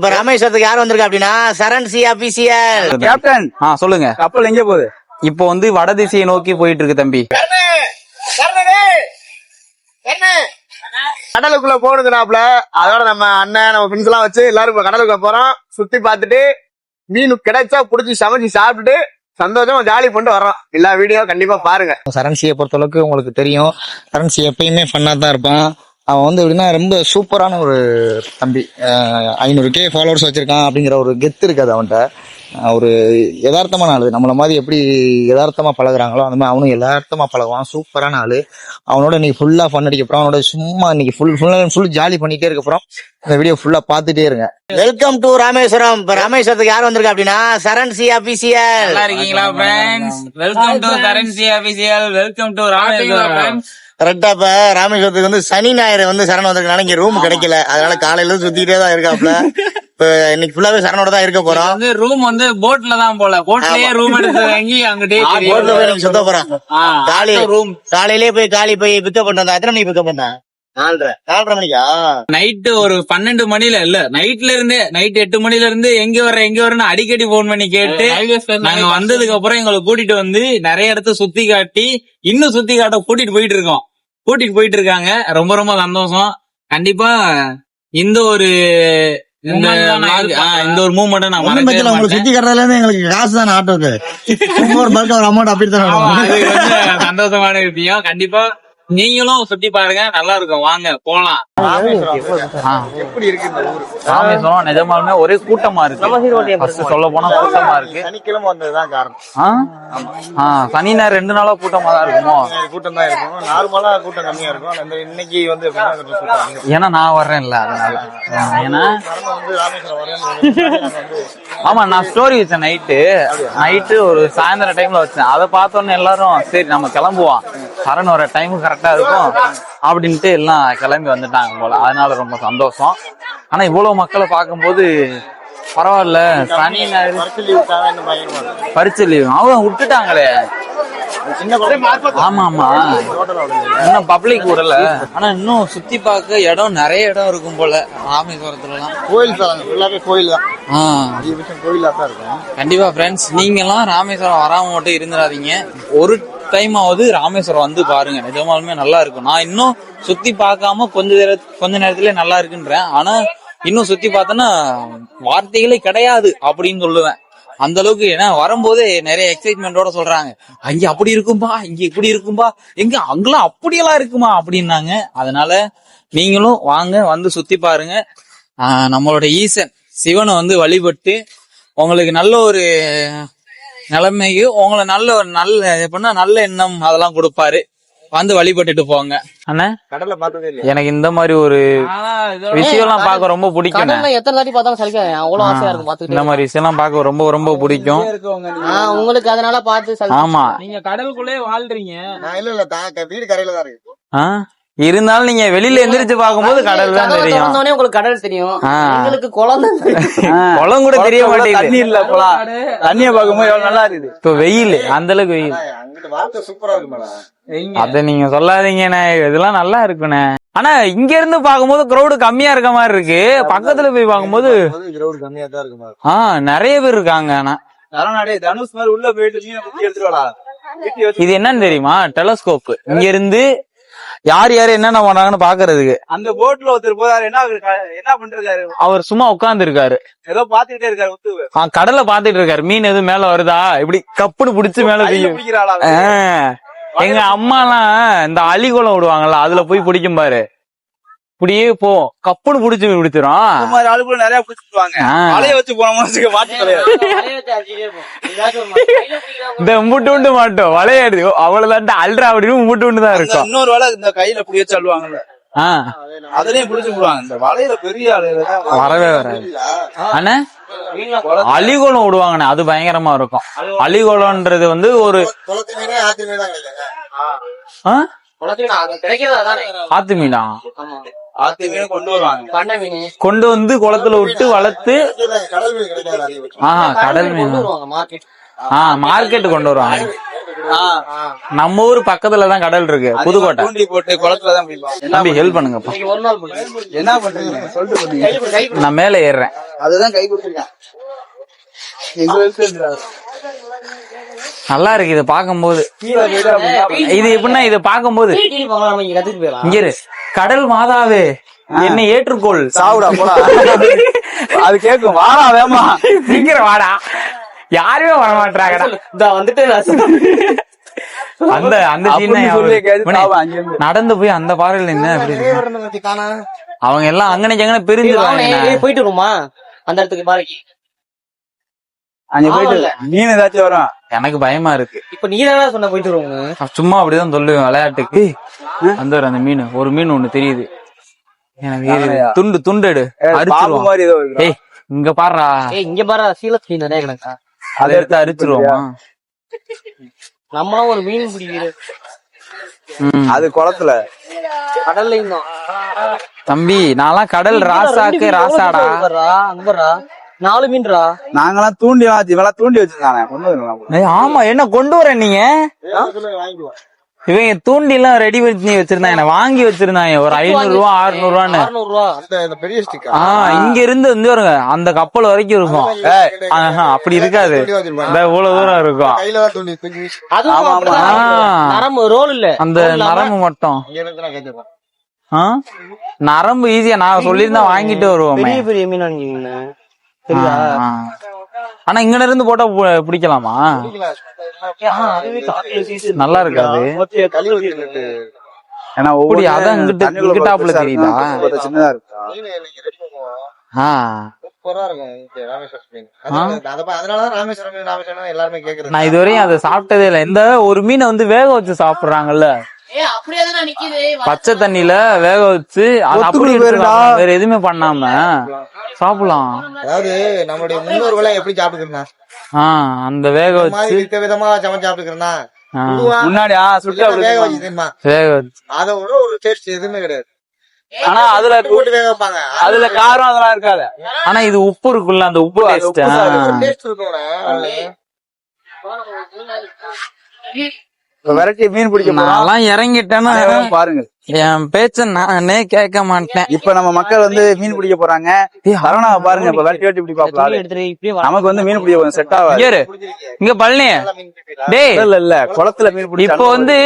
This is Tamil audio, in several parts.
இப்ப ராமேஸ்வரத்துக்கு யார் வந்திருக்கா அப்படின்னா சரண் சி அபிசியல் கேப்டன் ஆ சொல்லுங்க. கப்பல் எங்க போகுது? இப்போ வந்து வடதிசையை நோக்கி போயிட்டு இருக்கு தம்பி கடலுக்குள்ள போனதுனாப்ல அதோட நம்ம அண்ணன் நம்ம ஃப்ரெண்ட்ஸ் எல்லாம் வச்சு எல்லாரும் இப்ப கடலுக்குள்ள போறோம். சுத்தி பார்த்துட்டு மீன் கிடைச்சா புடிச்சு சமைச்சு சாப்பிட்டுட்டு சந்தோஷமா ஜாலி பண்ணிட்டு வர்றோம். எல்லா வீடியோ கண்டிப்பா பாருங்க. சரண் சியை பொறுத்த அளவுக்கு உங்களுக்கு தெரியும். சரண் சி எப்பயுமே ஃபன்னா தான் இருப்பான். அவன் வந்து எப்படின்னா ரொம்ப சூப்பரான ஒரு தம்பி. ஐநூறு கே ஃபாலோவர்ஸ் வச்சிருக்கான் அப்படிங்கிற ஒரு கெத்து இருக்காது அவன்கிட்ட. ஒரு யதார்த்தமான ஆளு. நம்மள மாதிரி எப்படி யதார்த்தமா பழகுறாங்களோ அந்த மாதிரி அவனும் யதார்த்தமா பழகுவான். சூப்பரான ஆளு. அவனோட இன்னைக்கு ஃபுல்லா ஃபன் அடிக்க அவனோட சும்மா இன்னைக்கு ஃபுல் ஃபுல் ஃபுல் ஜாலி பண்ணிட்டே இருக்க போறோம் இந்த வீடியோ ஃபுல்லா பார்த்துட்டே இருங்க. வெல்கம் டு ராமேஸ்வரம் இப்ப ராமேஸ்வரத்துக்கு யார் வந்திருக்கா அப்படின்னா சரண் சி அபிசியல் நல்லா இருக்கீங்களா friends welcome to currency official welcome to Rameswaram கரெக்டா இப்ப ராமேஸ்வரத்துக்கு வந்து சனி ஞாயிறு வந்து சரண் வந்திருக்கனால இங்க ரூம் கிடைக்கல. அதனால காலையில இருந்து சுத்திட்டே தான் இருக்காப்ல. இப்ப இன்னைக்கு ஃபுல்லாவே சரணோட தான் இருக்க போறோம். வந்து ரூம் வந்து போட்ல தான் போல. போட்லயே ரூம் எடுத்து வாங்கி அங்கிட்டே போட்ல போய் எனக்கு சுத்த போறேன் காலி ரூம் காலையிலேயே போய் காலி போய் பிக்கப் பண்ணிட்டு எத்தனை மணிக்கு பிக்கப் பண்ண? நாலரை. நாலரை மணிக்கா? நைட்டு ஒரு பன்னெண்டு மணில இல்ல நைட்ல இருந்தே நைட் எட்டு மணில இருந்து எங்க வர்ற எங்க வர்றன்னு அடிக்கடி போன் பண்ணி கேட்டு நாங்க வந்ததுக்கு அப்புறம் எங்களை கூட்டிட்டு வந்து நிறைய இடத்த சுத்தி காட்டி இன்னும் சுத்தி காட்ட கூட்டிட்டு போயிட்டு இருக்கோம். கூட்டிட்டு போயிட்டு இருக்காங்க ரொம்ப ரொம்ப சந்தோஷம். கண்டிப்பா இந்த ஒரு இந்த ஒரு மூமெண்ட் நான் பத்தில உங்களுக்கு. சுத்தி கட்டுறதுல இருந்து எங்களுக்கு காசு தான் ஆட்டோக்கு ஒரு பல்க் ஒரு அமௌண்ட் அப்படி தான் ஆமா, வரும். அது வந்து சந்தோஷமான விஷயம். கண்டிப்பா நீங்களும் சுத்தி பாருங்க நல்லா இருக்கும். வாங்க போலாம். எப்படி இருக்கு இந்த ஊர் ராமேஸ்வரம் நிஜமாலுமே ஒரே கூட்டமா இருக்கு ஃபர்ஸ்ட் சொல்ல போனா கூட்டமா இருக்கு. சனிக்கிழமை வந்ததுதான் காரணம். சனி ஞாயிறு ரெண்டு நாளா கூட்டமா தான் இருக்குமோ? கூட்டம் தான் இருக்கும். நார்மலா கூட்டம் கம்மியா இருக்கும். இன்னைக்கு வந்து. ஏன்னா நான் வர்றேன்ல அதனால. ஏன்னா? ஆமா நான் ஸ்டோரி வச்சேன் நைட்டு நைட்டு ஒரு சாயந்தரம் டைம்ல வச்சேன். அதை பார்த்தோன்னே எல்லாரும் சரி நம்ம கிளம்புவோம். சரண் வர டைம் கரெக்டா இருக்கும் அப்படின்ட்டு எல்லாம் கிளம்பி வந்துட்டாங்க போல. அதனால ரொம்ப சந்தோஷம். ஆனா இவ்வளவு மக்களை பார்க்கும்போது பரவாயில்ல. சனி பரிச்சு லீவ் அவங்க விட்டுட்டாங்களே. ஆமா ஆமா. இன்னும் பப்ளிக் விடல. ஆனா இன்னும் சுத்தி பார்க்க இடம் நிறைய இடம் இருக்கும் போல. ராமேஸ்வரத்துல எல்லாம் கோயில் ஃபுல்லாவே கோயில் தான். கோயிலா தான் இருக்கும். கண்டிப்பா ஃப்ரெண்ட்ஸ் நீங்க எல்லாம் ராமேஸ்வரம் வராம மட்டும் இருந்துடாதீங்க. ஒரு டைம் ஆவது ராமேஸ்வரம் வந்து பாருங்க. நிஜமாலுமே நல்லா இருக்கும். நான் இன்னும் சுத்தி பார்க்காம கொஞ்ச நேர கொஞ்ச நேரத்துல நல்லா இருக்குன்றேன். ஆனா இன்னும் சுத்தி பார்த்தோன்னா வார்த்தைகளே கிடையாது அப்படின்னு சொல்லுவேன். அந்த அளவுக்கு ஏன்னா வரும்போதே நிறைய எக்ஸைட்மெண்டோட சொல்றாங்க. அங்க அப்படி இருக்கும்பா இங்க இப்படி இருக்கும்பா எங்க அங்கெல்லாம் அப்படியெல்லாம் இருக்குமா அப்படின்னாங்க. அதனால நீங்களும் வாங்க வந்து சுத்தி பாருங்க. நம்மளோட ஈசன் சிவனை வந்து வழிபட்டு உங்களுக்கு நல்ல ஒரு நிலைமைக்கு உங்களை நல்ல ஒரு நல்ல எப்படின்னா நல்ல எண்ணம் அதெல்லாம் கொடுப்பாரு. வந்து வழிபட்டுட்டு போங்க. அண்ணா? கடல்ல பார்த்ததே எனக்கு இந்த மாதிரி ஒரு விஷயம்லாம் பார்க்க ரொம்ப பிடிக்கும் எத்தனை தாட்டி பார்த்தாலும் சலிக்காது. அவ்வளவு ஆசையா இருக்கும் இந்த பாத்துக்கிட்டே மாதிரி விஷயம்லாம் பார்க்க ரொம்ப ரொம்ப பிடிக்கும். உங்களுக்கு அதனால பார்த்து சலிச்சு. ஆமா. நீங்க கடலுக்குள்ளே வாழ்றீங்க. நான் இல்ல இல்ல வீடு கரையில தான் இருக்கு. ஆ? இருந்தாலும் நீங்க வெளியில எந்திரிச்சு பார்க்கும்போது கடல் தான் தெரியும். உங்களுக்கு கடல் தெரியும். ஆ. எங்களுக்கு குழந்தை குளம் கூட தெரிய தண்ணி மாட்டேங்குது. இல்ல போலாம் தண்ணிய பார்க்கும்போது எவ்வளவு நல்லா இருக்குது. இப்ப வெயில் அந்த அளவுக்கு வெயில். அத நீங்க சொல்லாதீங்கண்ணே. இதெல்லாம் நல்லா இருக்குண்ணே. ஆனா இங்க இருந்து பாக்கும்போது கிரௌடு கம்மியா இருக்க மாதிரி இருக்கு. பக்கத்துல போய் பார்க்கும்போது கிரௌண்ட் கம்மியா தான் இருக்கு மேடம். ஆ நிறைய பேர் இருக்காங்க ஆனா. தனுஷ் மாதிரி உள்ள போயிட்டு இது என்னன்னு தெரியுமா? டெலஸ்கோப் இங்க இருந்து யார் யார் என்னென்ன பண்றாங்கன்னு பாக்குறதுக்கு. அந்த போட்ல ஒருத்தர் போறாரு என்ன என்ன பண்றாரு? அவர் சும்மா உட்கார்ந்து இருக்காரு ஏதோ பாத்துக்கிட்டே இருக்காரு கடலை பாத்துட்டு இருக்காரு. மீன் எதுவும் மேல வருதா? இப்படி கப்புன்னு புடிச்சு மேல எங்க அம்மாலாம் இந்த அலிகுளம் விடுவாங்கல்ல அதுல போய் பிடிக்கும் பாரு. இப்படியே போ. கப்புன்னு புடிச்சு பிடிச்சிரும் மாதிரி ஆளுக்குள்ள நிறைய பிடிச்சிருவாங்க ஆ. வலைய வச்சு போன மாசத்துக்கு மாட்டி இந்த முட்டு உண்டு மாட்டோம். விளையாடு அவ்வளவுதான் அல்றா அப்படின்னு முட்டு உண்டு தான் இருக்கும். இன்னொரு வலை இந்த கையில புடி வச்சு அள்ளுவாங்கல்ல. ஆ. அதுலயும் புடிச்சு விடுவாங்க. இந்த வலையில பெரிய ஆளு வரவே வராது. அண்ணே? அலிகுளம் விடுவாங்கண்ணே. அது பயங்கரமா இருக்கும். அலிகுளம்ன்றது வந்து ஒரு ஆ? கிடைக்கிறதா தானே? ஆத்து மீனா ஆத்து மீன் கொண்டு வருவாங்க. பண்ண மீன் கொண்டு வந்து குளத்துல விட்டு வளர்த்து ஆஹா கடல் மீன். கொண்டு வருவாங்க மார்க்கெட் ஆ மார்க்கெட் கொண்டு வருவாங்க. நம்ம ஊர் பக்கத்துல தான் கடல் இருக்கு புதுக்கோட்டை. தூண்டி போட்டு குளத்துல தான் பிடிப்பாங்க தம்பி ஹெல்ப் பண்ணுங்கப்பா. ஒரு நாள். என்ன பண்றீங்க? சொல்லிட்டு நான் மேல ஏறுறேன். அதுதான் கை கொடுத்துருக்கேன். நல்லா இருக்கு இதை பார்க்கும்போது. இது எப்படின்னா இதை பார்க்கும்போது. இங்க. கடல் மாதாவே என்னை ஏற்றுக்கொள். சாவுடா போடா. அது கேக்கும். வாடா வேமா. சீக்கிரம் வாடா. யாருமே வர மாட்டாங்கடா இந்தா வந்துட்டு. அந்த அந்த. நடந்து போய் அந்த பாறையில நின்று அப்படி. அவங்க எல்லாம் அங்கனே ஏய், ஏய், போயிட்டு வருமா அந்த இடத்துக்கு பாருங்க அங்க போயிட்டு ஆமால்ல. மீன் ஏதாச்சும் வரும். எனக்கு பயமா இருக்கு. இப்ப நீ தானே சொன்ன போயிட்டு வருவோங்க சும்மா அப்படிதான் சொல்லுவேன் விளையாட்டுக்கு. அந்த ஒரு அந்த மீன் ஒரு மீன் ஒண்ணு தெரியுது. எனக்கு துண்டு துண்டு எடு. அரிச்சிருவோம் மாதிரி ஏதோ இருக்கு ஏய் இங்க பாருடா. ஏய் இங்க பாரு சீல மீன் நிறைய கிடக்கா. அதை எடுத்து அரிச்சிருவோமா? நம்மளும் ஒரு மீன் பிடிக்கிற. அது குளத்துல. கடல்ல இன்னும் தம்பி நான்லாம் கடல் ராசாக்கு ராசாடா. அங்க பாருடா. நாலு மீன்டா நாங்கெல்லாம் தூண்டி வச்சு இவெல்லாம் தூண்டி கொண்டு ஏய், ஆமா என்ன கொண்டு வர நீங்க? இவங்க தூண்டி எல்லாம் ரெடி பண்ணி வச்சிருந்தாங்க வாங்கி வச்சிருந்தாங்க ஒரு ஐநூறு ரூபா அறுநூறு ரூபான்னு அறுநூறு ரூபா இந்த பெரிய ஸ்டிக்கா ஆஹ் இங்க இருந்து வந்து வருங்க அந்த கப்பல் வரைக்கும் இருக்கும். அப்படி இருக்காது. இவ்வளவு தூரம் இருக்கும். அந்த நரம்பு மட்டும். இங்க இருந்து நான் கேட்டுப்பேன். ஆ? நரம்பு ஈஸியா நான் சொல்லியிருந்தா வாங்கிட்டு வருவோமே. பெரிய பெரிய மீன் வாங்கிக்கீங்க ஆ. ஆனா இங்க இருந்து போட்டா பு- பிடிக்கலாமா. நல்லா இருக்காது. ஏன்னா அப்படி, அதான் இங்கிட்டு- இங்கிட்டாப்புல தெரியுதா? சின்னதா இருக்கா? நான் இதுவரையும் அதை சாப்பிட்டதே இல்லை. இந்த ஒரு மீனை வந்து வேக வச்சு சாப்பிடுறாங்கல்ல. பச்சை தண்ணியில வேக வச்சு அது அப்படி. வேற எதுவுமே பண்ணாம. சாப்பிடலாம். அதாவது நம்மளுடைய முன்னோர்களை எப்படி சாப்பிட்டுக்கிறா ஆ அந்த வேக வச்சு வித விதமா சமைச்சு சாப்பிட்டுக்கிறா ஆ, முன்னாடி ஆ சுட்டு அப்படி வேக. வச்சு தெரியுமா வேக வச்சு. அதை விட ஒரு டேஸ்ட் எதுவுமே கிடையாது. ஆனா அதுல போட்டு வேக வைப்பாங்க. அதுல காரம் அதெல்லாம் இருக்காது. ஆனா இது உப்பு இருக்குல்ல அந்த உப்பு டேஸ்ட் டேஸ்ட் இருக்கும்ல இப்ப விரட்டி மீன் பிடிக்க போறோம். நான்லாம் இறங்கிட்டேன்னா பாருங்க என் பேச்ச நானே கேட்க மாட்டேன். இப்ப நம்ம மக்கள் வந்து மீன் பிடிக்க போறாங்க. சரவணா பாருங்க இப்ப விரட்டி வெட்டி வா. நமக்கு வந்து மீன் பிடிக்க செட் ஆகாது. இங்க பழனி. டேய். இல்ல இல்ல குளத்துல மீன் பிடிச்சா இப்போ வந்து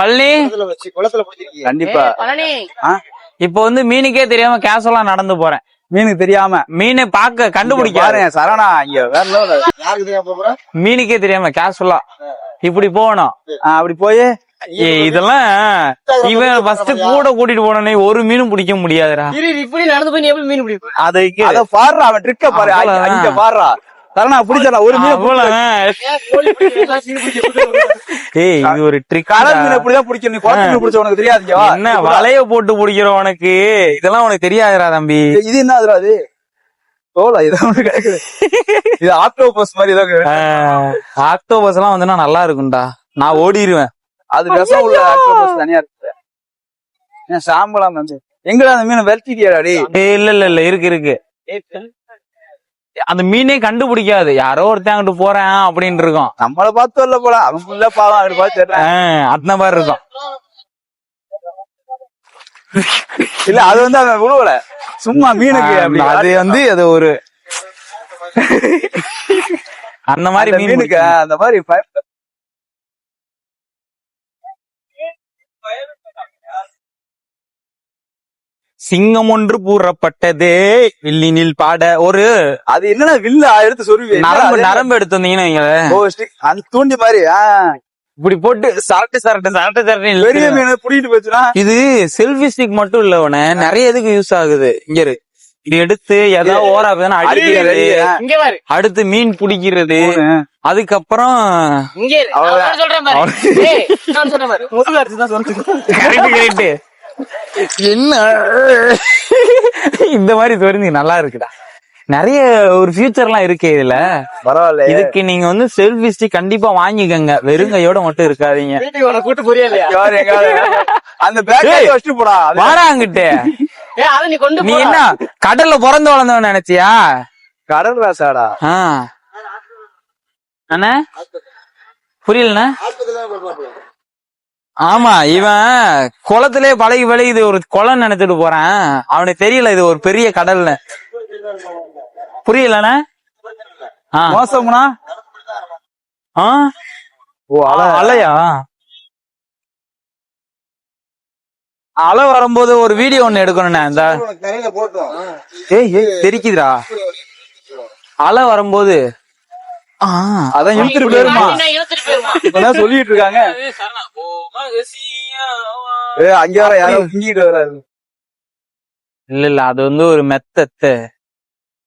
பழனி. குளத்துல வச்சு குளத்துல பிடிச்சிருக்கீங்க. கண்டிப்பா? இப்போ வந்து மீனுக்கே தெரியாம கேஷுவலா நடந்து போறேன். மீனுக்கு தெரியாம. மீனை பார்க்க கண்டுபிடிக்காரு பாருங்க சரணா இங்க வேற மீனுக்கே தெரியாம கேஷுவலா இப்படி போகணும். அப்படி போய் இதெல்லாம் இவன் ஃபர்ஸ்ட் கூட கூட்டிட்டு போனே ஒரு மீனும் பிடிக்க முடியாதுடா. இப்படி நடந்து போய் எப்படி மீன் பிடிப்ப? அதை அத பாடுறா அவன் ட்ரிக்க பாரு. அங்க- பாடுறா. சரணா பிடிச்சா ஒரு மீன் அவ்வளவுதான். ஏய் இது ஒரு ட்ரிக் கடல் மீன் இப்படிதான் பிடிக்கணும் நீ குளத்து மீன் பிடிச்ச உனக்கு தெரியாது இங்க வா. என்ன வலைய போட்டு பிடிக்கிற உனக்கு? இதெல்லாம் உனக்கு தெரியாதுடா தம்பி. இது என்ன அது தோலா இதான் ஒண்ணு கிடக்குது இது ஆக்டோபஸ் மாதிரி ஏதோ. ஆக்டோபஸ் எல்லாம் வந்துன்னா நல்லா இருக்கும்டா. நான் ஓடிடுவேன் அது விஷம் உள்ள ஆக்டோபஸ் தனியா இருக்கு. ஏன் சாம்பலாம் வந்து எங்கடா அந்த மீன் வெல்டிடியாடா டேய்? ஏய், இல்ல இல்ல இல்ல இருக்கு இருக்கு. அந்த மீனே கண்டுபிடிக்காது. யாரோ ஒருத்தன் அங்கிட்டு போறேன் அப்படின்னு இருக்கும். நம்மள பார்த்து வரல போல. அவன் ஃபுல்லா பாவம் அப்படி பார்த்து அந்த மாதிரி இருக்கும். இல்ல அது வந்து அவன் விழுவல சும்மா மீனுக்கு அது வந்து அது ஒரு அந்த மாதிரி அந்த மீன் மீனுக்கு. அந்த மாதிரி சிங்கம் ஒன்று கூறப்பட்டதே வில்லினில் பாட ஒரு அது என்னன்னா வில்லா எடுத்து சொருவி நரம்பு நரம்பு எடுத்து வந்தீங்கன்னா. அந்த தூண்டி மாதிரி. இப்படி போட்டு சரட்டு சரட்டு சரட்டு சரட்டு பெரிய. மீன் புடிக்கிட்டு போச்சுன்னா இது செல்ஃபி ஸ்டிக் மட்டும் இல்ல உன. நிறைய இதுக்கு யூஸ் ஆகுது? இங்க இரு. இது எடுத்து ஏதாவது ஓராக்குதுன்னா அடிக்கிறது. அடிக்கிறது. இங்க பாரு. அடுத்து மீன் பிடிக்கிறது. அதுக்கப்புறம் என்ன? இந்த மாதிரி தெரிஞ்சு நல்லா இருக்குடா. நிறைய ஒரு ஃபியூச்சர்லாம் இருக்கு இதுல. பரவாயில்ல இதுக்கு நீங்க வந்து செல்ஃபி ஸ்டிக் கண்டிப்பா வாங்கிக்கங்க. வெறுங்கையோட மட்டும் இருக்காதீங்க. கூட்டு புரியல யாரு எங்காவது அந்த பேக் ஏய். வச்சுட்டு போடா. அது வாடா அங்கிட்டு. ஏ அத நீ கொண்டு நீ போ. என்ன கடல்ல பிறந்து வளர்ந்தவன் நினைச்சியா? கடல் ராசாடா. ஆ. அண்ணே? புரியலண்ணா? ஆமா இவன் குளத்திலே பழகி பழகி இது ஒரு குளம் நினைச்சிட்டு போறான். அவனுக்கு தெரியல இது ஒரு பெரிய கடல்னு. புரியலண்ணா. மோசம்னா ஆ? ஓ அல. அலையா? அலை வரும்போது ஒரு வீடியோ ஒண்ணு எடுக்கணும்ண்ணே இந்த ஏய் ஏய் தெரிக்குதுடா. அலை வரும்போது அதான் இழுத்துட்டு போயிருமா? இப்பதான் சொல்லிட்டு இருக்காங்க. ஏ அங்க வர யாரும் இல்ல இல்ல அது வந்து ஒரு மெத்த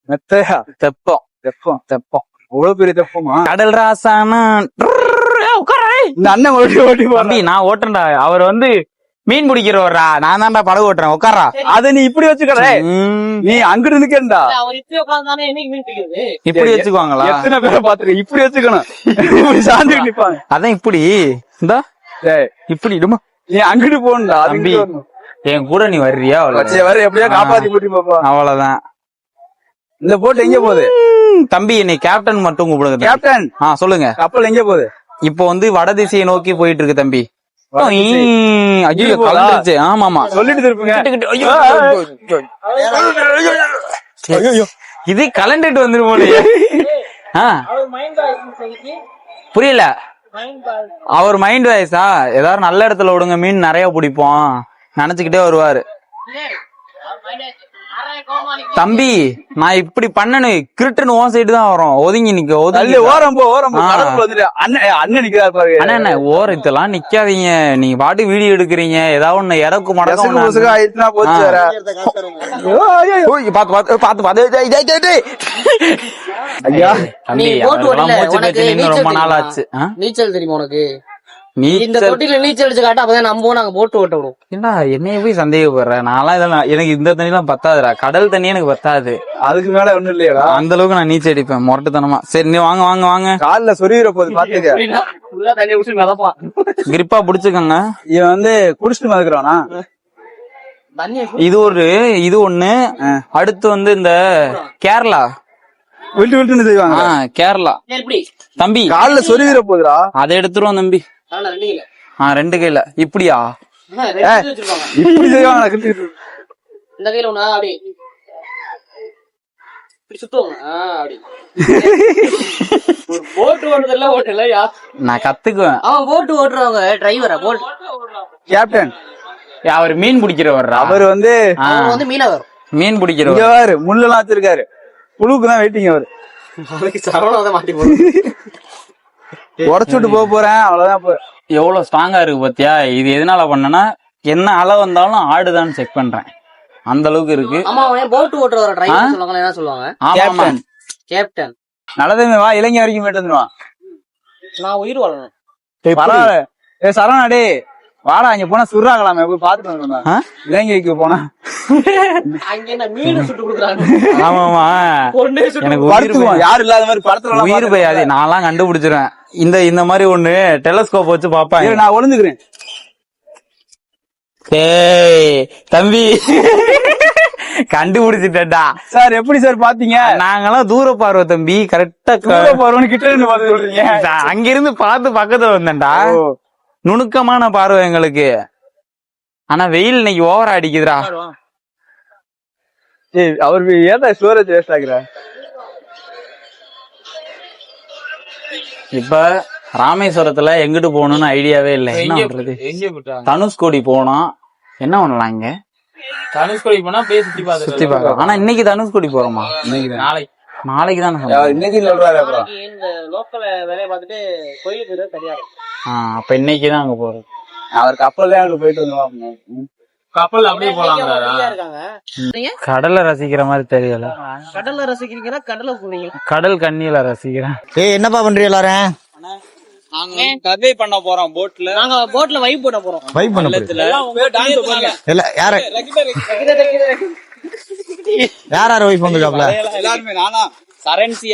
மெத்தையா தெப்பம். தெப்பம். தெப்பம். அவ்வளவு பெரிய தெப்பமா? கடல் ராசானா? இந்த அண்ணன் ஓட்டி ஓட்டி போறான். தம்பி நான் ஓட்டுறேன்டா. அவர் வந்து மீன் பிடிக்கிறவரா நான் தான்டா படகு ஓட்டுறேன். உட்காரா. அத நீ இப்படி வச்சுக்கற நீ அங்கிட்டு நிக்கண்டா அவர் இப்படி உட்கார்ந்தானே என்னைக்கு மீன் பிடிக்கிறது? இப்படி வச்சுக்குவாங்களா? எத்தனை பேரை பாத்துருக்க இப்படி வச்சுக்கணும். இப்படி சாந்து நிப்பாங்க. அதான் இப்படி. இந்த. இப்படி இடுமா. நீ அங்கிட்டு போகணும்டா. தம்பி. என் கூட நீ வர்றியா? வர எப்படியா காப்பாத்தி கூட்டி பாப்பா. அவ்வளவுதான். இந்த போட் எங்க போகுது? தம்பி என்னை கேப்டன் மட்டும் கூப்பிடுங்க. கேப்டன் ஆ சொல்லுங்க. கப்பல் எங்க போகுது? இப்போ வந்து வட திசையை நோக்கி போயிட்டு இருக்கு தம்பி ஐயோ? கலந்துருச்சு. ஆமா ஆமா சொல்லிட்டு. இது கலண்டுட்டு வந்துரும் போலயே. ஆ, புரியல. அவர் மைண்ட் வாய்ஸா ஏதாவது நல்ல இடத்துல விடுங்க மீன் நிறைய பிடிப்போம். நினைச்சுக்கிட்டே வருவாரு. தம்பி நான் இப்படி பண்ணனு கிருட்டுன்னு ஓ சைடு தான் வரும். ஒதுங்கி நிக்க ஒதுங்கி ஓரம் போ ஓரம் அண்ணன் அண்ணன் நிக்கிறாரு பாரு ஓரத்தெல்லாம் நிக்காதீங்க. நீங்க பாட்டு வீடியோ எடுக்கிறீங்க. ஏதாவது ஒண்ணு இறக்கு எசகு முசுகு மடக்கம் ஆயிடுச்சுன்னா போச்சு ஆ. வேற. ஐயோ, ஐயோ, ஐயோ. பாத்து பாத்து பாத்து பாத்து. ஐயா தம்பி ரொம்ப நாள்? ஆச்சு? நீச்சல் தெரியுமா உனக்கு? இந்த தொட்டில நீச்சல் அடிச்சு காட்ட அப்பதான் நம்புவோம் நாங்க போட்டு ஓட்ட விடுவோம். என்னைய போய் சந்தேகப்படுற? நான்லாம் இதெல்லாம் எனக்கு இந்த தண்ணி எல்லாம் பத்தாதுடா. கடல் தண்ணி எனக்கு பத்தாது. அதுக்கு மேல ஒண்ணும் இல்லையாடா. அந்த அளவுக்கு நான் நீச்சல் அடிப்பேன் முரட்டுத்தனமா. சரி நீ வாங்க வாங்க வாங்க. கால்ல சொருகிற போது பாத்துக்க. கிரிப்பா புடிச்சுக்கோங்க. இவன் வந்து குடிச்சிட்டு மதுக்குறானா தண்ணி இது ஒரு இது ஒண்ணு. அடுத்து வந்து இந்த கேரளா. விட்டு விட்டுன்னு செய்வாங்க. கேரளா. தம்பி. கால்ல சொருகிற போதுடா. அதை எடுத்துருவோம் தம்பி. ரெண்டு கையில இப்படியா? இப்படி இந்த கையில ஒண்ணு அப்படி. நான் கத்துக்குவேன். அவன் போட்டு ஓட்டுறவங்க டிரைவரா போட் கேப்டன் அவர் மீன் பிடிக்கிறவர் அவர் வந்து வந்து மீனவர் மீன் பிடிக்கிறவர். முள்ளெல்லாம் வச்சிருக்காரு. புழுக்கு தான் வெயிட்டிங் அவரு சரவணம் மாட்டி போடுறது உடச்சு விட்டு போக போறேன் அவ்வளவுதான் எவ்வளவு ஸ்ட்ராங்கா இருக்கு பாத்தியா? இது எதனால பண்ணனா என்ன அளவு வந்தாலும் ஆடுதான்னு செக் பண்றேன். அந்த அளவுக்கு இருக்கு. ஆமா அவன் போட்டு ஓட்டுறவர டிரைவர் சொல்லுவாங்க என்ன சொல்லுவாங்க? ஆமா ஆமா. கேப்டன் கேப்டன் நல்லதுமே வா இலங்கை வரைக்கும் போயிட்டு வந்துருவான். நான் உயிர் வாழணும். பரவாயில்ல. ஏ சரவணா வாடா இங்க போனா சுறாங்களாமே போய் பாத்துட்டு வந்துருந்தேன் ஆ? இலங்கைக்கு போனா. அங்க ஆமா ஆமா எனக்கு. யாரும் இல்லாத மாதிரி படத்துல உயிர் பயாது. நான்லாம் கண்டுபிடிச்சிருவேன். இந்த இந்த மாதிரி ஒண்ணு டெலஸ்கோப் வச்சு பாப்பாங்க நான் ஒளிஞ்சுக்கிறேன் ஏய் தம்பி. கண்டுபிடிச்சிட்டா சார் எப்படி சார் பாத்தீங்க நாங்கெல்லாம் தூர பார்வை தம்பி. கரெக்டா தூர போறவனு கிட்ட இருந்து பார்த்து சொல்றீங்க. அங்கிருந்து பார்த்து பக்கத்துல வந்தேன்டா. நுணுக்கமான பார்வை எங்களுக்கு. ஆனா வெயில் இன்னைக்கு ஓவரா அடிக்குதுடா. அவர் ஏதா ஸ்டோரேஜ் வேஸ்ட் ஆகுற இப்ப ராமேஸ்வரத்துல எங்கிட்டு போகணும்னு ஐடியாவே இல்ல. என்ன பண்றது? தனுஷ்கோடி போனோம். என்ன பண்ணலாம் இங்க? தனுஷ்கோடி போனா பேசி சுத்தி சுத்தி பார்க்கலாம். ஆனா இன்னைக்கு தனுஷ்கோடி போறோமா? நாளைக்கு. நாளைக்கு தானே இன்னைக்கு சொல்றாரு அப்புறம். இந்த லோக்கல் வேலையை பார்த்துட்டு கோயிலுக்கு தெரியாது அப்ப இன்னைக்கு தான் அங்க போறது. அவர் கப்பல்ல அங்க போயிட்டு வந்துருவாங்க கப்பல் அப்படியே இருக்காங்க? கடலை ரசிக்கிற மாதிரி தெரியல. கடல்ல ரசிக்கிறீங்கன்னா கடலை போறீங்க கடல் கண்ணியில ரசிக்கிறேன். ஏய் என்னப்பா பண்றீங்க எல்லாரும்? நாங்க கர்வே பண்ண போறோம் போட்ல நாங்க போட்ல வைப் போட போறோம். வைப் பண்ண போறீங்க. இல்ல யார? யார் யார் வைப் வந்திருக்காப்ல எல்லாருமே நானா?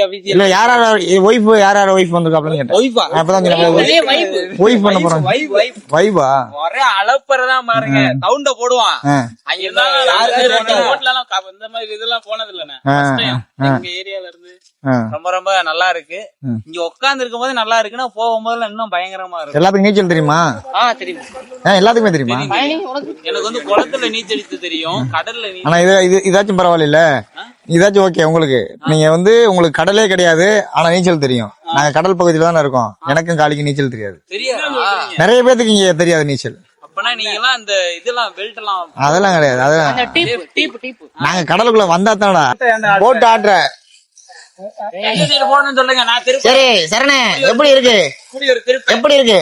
அபிஷியல் இல்ல யார் யார் ஒய்ஃப் யார் யார் ஒய்ஃப் வந்திருக்காப்லன்னு கேட்டேன் ஒய்ஃபா அப்பதான் ஒய்ஃப் பண்ண போறாங்க. வைஃப் ஒரே அளப்பறதான் பாருங்க சவுண்ட போடுவான். அங்க எல்லாம் இந்த மாதிரி இதெல்லாம் போனது இல்லண்ணே. எங்க ஏரியால இருந்து. ரொம்ப ரொம்ப நல்லா இருக்கு. இங்க உட்கார்ந்து இருக்கும் போது நல்லா இருக்குன்னா போகும்போது இன்னும் பயங்கரமா இருக்கும். எல்லாத்துக்கும் நீச்சல் தெரியுமா? ஆ தெரியும். எல்லாத்துக்குமே தெரியுமா? எனக்கு வந்து குளத்துல நீச்சடித்து தெரியும் கடல்ல நீ ஆனா இது இது இதாச்சும் பரவாயில்ல இதாச்சும் ஓகே உங்களுக்கு. நீங்க வந்து உங்களுக்கு கடலே கிடையாது ஆனா நீச்சல் தெரியும். நாங்க கடல் பகுதியில தானே இருக்கோம். எனக்கும் காலிக்கு நீச்சல் தெரியாது. நிறைய பேத்துக்கு இங்க தெரியாது நீச்சல். அதெல்லாம் கிடையாது அதெல்லாம் டீப் டீப் டீப் நாங்க கடலுக்குள்ள வந்தா தானடா. போட்டு ஆட்டுற. சரி சரணே எப்படி இருக்கு? எப்படி இருக்கு?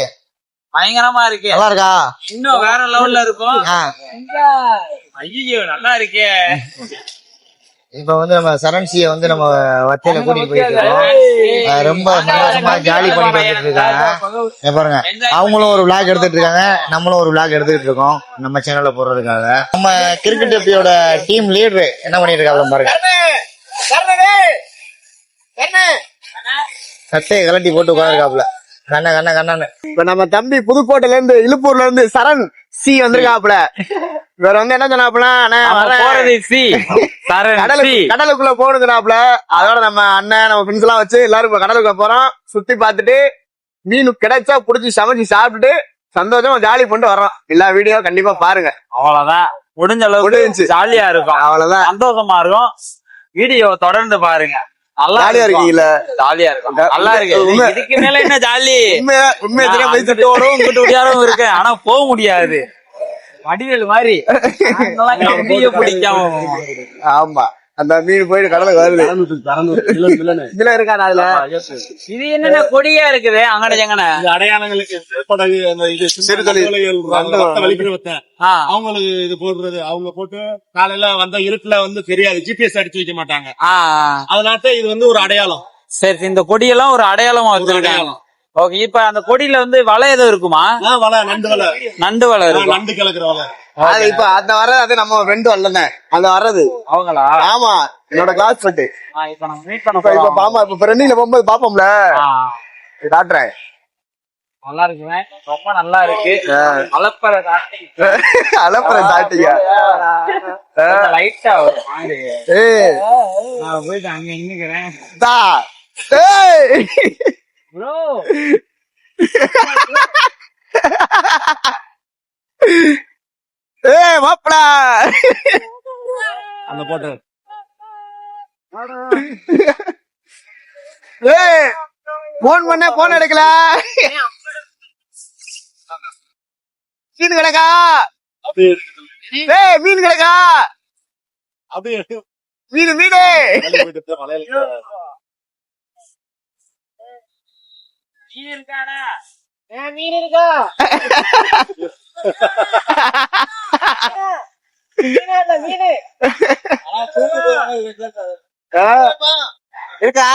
பயங்கரமா இருக்கு. நல்லா இருக்கா? இன்னும் வேற லெவல்ல இருக்கும். ஐயோ நல்லா இருக்கே. இப்ப வந்து நம்ம சரண்சிய வந்து நம்ம வத்தையில கூட்டிட்டு போயிட்டு ரொம்ப சந்தோஷமா ஜாலி பண்ணிட்டு வந்துட்டு இருக்காங்க. பாருங்க. அவங்களும் ஒரு விளாக் எடுத்துட்டு இருக்காங்க. நம்மளும் ஒரு விளாக் எடுத்துட்டு இருக்கோம். நம்ம சேனல்ல போடுறதுக்காக. நம்ம கிரிக்கெட் எப்பியோட டீம் லீடர் என்ன பண்ணிட்டு இருக்காங்க பாருங்க. சட்டையை கலட்டி போட்டு உட்காந்துருக்காப்ல கண்ண கண்ண கண்ணன்னு. இப்ப நம்ம தம்பி புதுக்கோட்டையில இருந்து இழுப்பூர்ல இருந்து சரண் சி வந்திருக்காப்புல. இவர் வந்து என்ன சொன்னாப்புல? அண்ணே, வரேன். போறது சி. சரண் கடலுக்கு சி. கடலுக்குள்ள போகணுங்கிறாப்புல. அதோட நம்ம அண்ணன் நம்ம ஃப்ரெண்ட்ஸ் எல்லாம் வச்சு எல்லாரும் இப்ப கடலுக்கு போறோம். சுத்தி பார்த்துட்டு மீன் கிடைச்சா புடிச்சு சமைச்சு சாப்பிட்டுட்டு சந்தோஷமா ஜாலி பண்ணிட்டு வர்றோம். எல்லா வீடியோ கண்டிப்பா பாருங்க. அவ்வளவுதான். முடிஞ்ச. அளவுக்கு ஜாலியா இருக்கும். அவ்வளவுதான். சந்தோஷமா இருக்கும். வீடியோ தொடர்ந்து பாருங்க. ஜாலியா. இருக்கீங்களா ஜாலியா இருக்கும். நல்லா இருக்கு. இதுக்கு மேல என்ன ஜாலி? உண்மையா உண்மையா தெரியாம போய் திட்டு ஓடும் இங்கிட்டு ஓடியாரும் இருக்கு ஆனா போக முடியாது. வடிவேல் மாதிரி. பிடிக்காம. ஆமா. அந்த மீன் போயிட்டு கடலுக்கு வருது. இதுல இருக்காது அதுல? இது என்னென்ன கொடியா இருக்குது? அங்கன ஜங்கன அடையாளங்களுக்கு படகு அந்த இது அவங்களுக்கு இது போடுறது. அவங்க போட்டு காலையில வந்த இருட்டுல வந்து தெரியாது. ஜிபிஎஸ் அடிச்சு வைக்க மாட்டாங்க. ஆ அதனால இது வந்து ஒரு அடையாளம். சரி இந்த கொடியெல்லாம் ஒரு அடையாளமா வச்சிருக்காங்க. அடையாளம். ஓகே இப்ப அந்த கொடியில வந்து வலை எதுவும் இருக்குமா? வலை நண்டு வலை. நண்டு வலை நண்டு கிழக்குற வலை. அது இப்ப அந்த வர்றது அது நம்ம ஃப்ரெண்டு வரலண்ணே. அந்த வர்றது. அவங்களா? ஆமா என்னோட கிளாஸ் ஃப்ரெண்டு ஆ, இப்ப நம்ம மீட் பண்ண இப்ப இப்ப போறோம். பாமா இப்ப ரன்னிங்ல போகும்போது பாப்போம்ல? ஆ, காட்டுறேன் நல்லா இருக்குங்க ரொம்ப நல்லா இருக்கு. அலப்பற தாட்டி. அலப்புறம் தாட்டிங்க லைட்டா ஒரு மாதிரி ஏய் நான் போயிட்டு அங்க நின்னுக்கிறேன். தா. ஏய். ப்ரோ ஏய் மாப்பிள. அந்த போட்டு. ஏய் போன் பண்ண போன் எடுக்கல. மீன் கிடக்கா ஏய் மீன் கிடக்கா அப்படியே மீன். மீனு மீன் இருக்கா மீன் மீன் இருக்கா